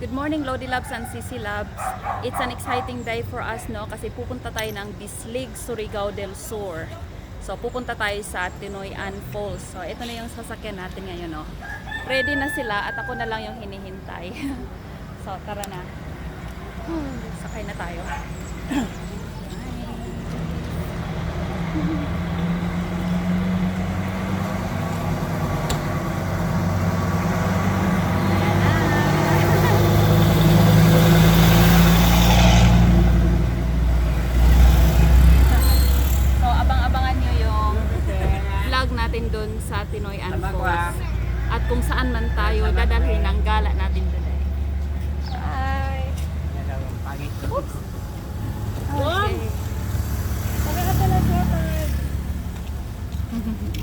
Good morning Lodi Labs and CC Labs. It's an exciting day for us no kasi pupunta tayo ng Bislig, Surigao del Sur. So pupunta tayo sa Tinoyan Falls. So ito na yung sasakyan natin ngayon no. Ready na sila at ako na lang yung hinihintay. so tara na. Sakay na tayo. So, abang-abangan nyo yung dun sa Tinoyan Falls. At kung saan man tayo, dadalhin ang gala natin eh. Hi! Okay.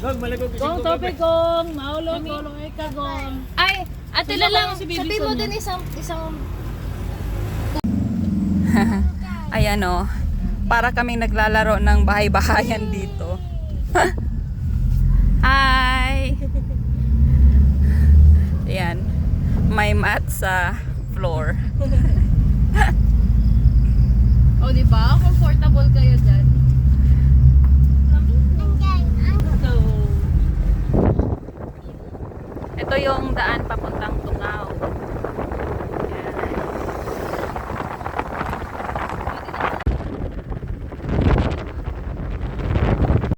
Gog, malagog Gong, topic gong, maulong maulong ika gong. Ay, ate na lang. Sabi mo din isang isang Ayan o. Para kaming naglalaro ng bahay-bahayan dito. Hi! Ayan. May mat sa floor. O di ba? Comfortable kayo diyan. So, Ito yung daan papuntang Tungaw.